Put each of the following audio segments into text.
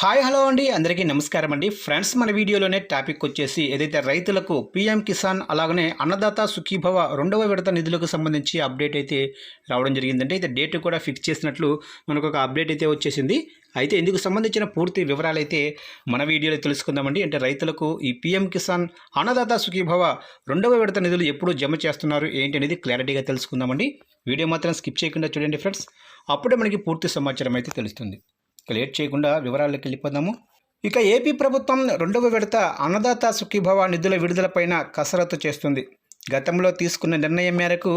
Hi hello అండి. అందరికీ నమస్కారం అండి. ఫ్రెండ్స్ మన వీడియోలోనే టాపిక్ వచ్చేసి ఏదైతే రైతులకు పీఎం కిసాన్ అలాగనే అన్నదాత సుఖీభవ రెండవ విడత నిధులకు సంబంధించి అప్డేట్ అయితే రావడం జరిగిందంటే అయితే డేట్ కూడా ఫిక్స్ చేసినట్లు మనకు ఒక అప్డేట్ అయితే వచ్చేసింది. అయితే ఇందుకు సంబంధించిన పూర్తి వివరాలు అయితే మన వీడియోలో తెలుసుకుందామండి. అంటే రైతులకు ఈ పీఎం కిసాన్ అన్నదాత సుఖీభవ రెండవ విడత నిధులు ఎప్పుడు జమ చేస్తున్నారు ఏంటి అనేది క్లారిటీగా తెలుసుకుందామండి. వీడియో మాత్రం స్కిప్ చేయకుండా చూడండి ఫ్రెండ్స్. అప్పుడే మనకి పూర్తి సమాచారం అయితే తెలుస్తుంది. ఇక లేట్ చేయకుండా వివరాల్లోకి వెళ్ళిపోదాము. ఇక ఏపీ ప్రభుత్వం రెండవ విడత అన్నదాత సుఖీభవ నిధుల విడుదలపైన కసరత్తు చేస్తుంది. గతంలో తీసుకున్న నిర్ణయం మేరకు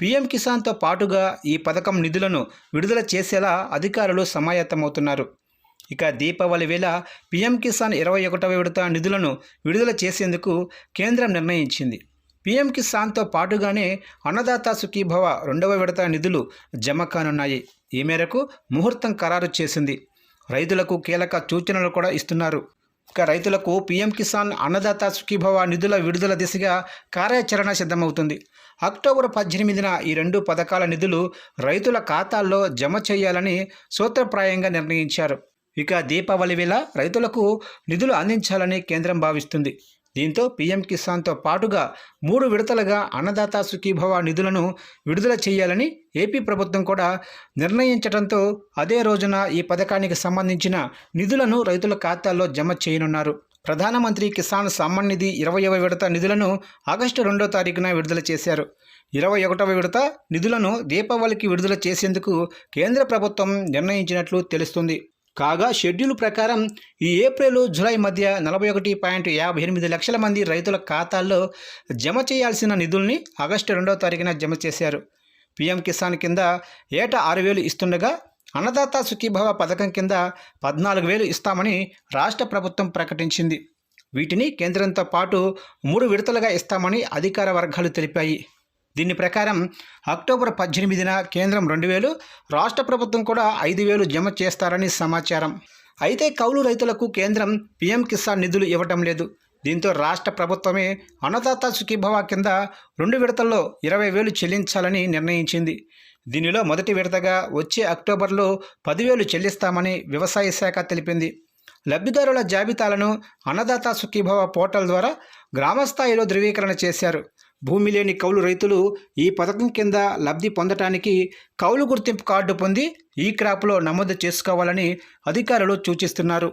పీఎం కిసాన్తో పాటుగా ఈ పథకం నిధులను విడుదల చేసేలా అధికారులు సమాయత్తమవుతున్నారు. ఇక దీపావళి వేళ పీఎం కిసాన్ ఇరవై ఒకటవ విడత నిధులను విడుదల చేసేందుకు కేంద్రం నిర్ణయించింది. పీఎం కిసాన్తో పాటుగానే అన్నదాత సుఖీభవ రెండవ విడత నిధులు జమ కానున్నాయి. ఈ మేరకు ముహూర్తం ఖరారు చేసింది. రైతులకు కీలక సూచనలు కూడా ఇస్తున్నారు. ఇక రైతులకు పీఎం కిసాన్ అన్నదాత సుఖీభవ నిధుల విడుదల దిశగా కార్యాచరణ సిద్ధమవుతుంది. అక్టోబర్ పద్దెనిమిదిన ఈ రెండు పథకాల నిధులు రైతుల ఖాతాల్లో జమ చేయాలని సూత్రప్రాయంగా నిర్ణయించారు. ఇక దీపావళి వేళ రైతులకు నిధులు అందించాలని కేంద్రం భావిస్తుంది. దీంతో పీఎం కిసాన్తో పాటుగా మూడు విడతలుగా అన్నదాత సుఖీభవ నిధులను విడుదల చేయాలని ఏపీ ప్రభుత్వం కూడా నిర్ణయించడంతో అదే రోజున ఈ పథకానికి సంబంధించిన నిధులను రైతుల ఖాతాల్లో జమ చేయనున్నారు. ప్రధానమంత్రి కిసాన్ సమ్మాన్ నిధి ఇరవైవ విడత నిధులను ఆగస్టు రెండో తారీఖున విడుదల చేశారు. ఇరవై ఒకటవ విడత నిధులను దీపావళికి విడుదల చేసేందుకు కేంద్ర ప్రభుత్వం నిర్ణయించినట్లు తెలుస్తుంది. కాగా షెడ్యూల్ ప్రకారం ఈ ఏప్రిల్ జూలై మధ్య నలభై ఒకటి పాయింట్ యాభై ఎనిమిది లక్షల మంది రైతుల ఖాతాల్లో జమ చేయాల్సిన నిధుల్ని ఆగస్టు రెండవ తారీఖున జమ చేశారు. పీఎం కిసాన్ కింద ఏటా ఆరు వేలు ఇస్తుండగా అన్నదాత సుఖీభవ పథకం కింద పద్నాలుగు వేలు ఇస్తామని రాష్ట్ర ప్రభుత్వం ప్రకటించింది. వీటిని కేంద్రంతో పాటు మూడు విడతలుగా ఇస్తామని అధికార వర్గాలు తెలిపాయి. దీని ప్రకారం అక్టోబర్ పద్దెనిమిదిన కేంద్రం రెండు వేలు రాష్ట్ర ప్రభుత్వం కూడా ఐదు వేలు జమ చేస్తారని సమాచారం. అయితే కౌలు రైతులకు కేంద్రం పీఎం కిసాన్ నిధులు ఇవ్వటం లేదు. దీంతో రాష్ట్ర ప్రభుత్వమే అన్నదాత సుఖీభవ కింద రెండు విడతల్లో ఇరవై వేలు చెల్లించాలని నిర్ణయించింది. దీనిలో మొదటి విడతగా వచ్చే అక్టోబర్లో పదివేలు చెల్లిస్తామని వ్యవసాయ శాఖ తెలిపింది. లబ్ధిదారుల జాబితాలను అన్నదాత సుఖీభవ పోర్టల్ ద్వారా గ్రామస్థాయిలో ధృవీకరణ చేశారు. భూమి లేని కౌలు రైతులు ఈ పథకం కింద లబ్ధి పొందటానికి కౌలు గుర్తింపు కార్డు పొంది ఈ క్రాప్లో నమోదు చేసుకోవాలని అధికారులు సూచిస్తున్నారు.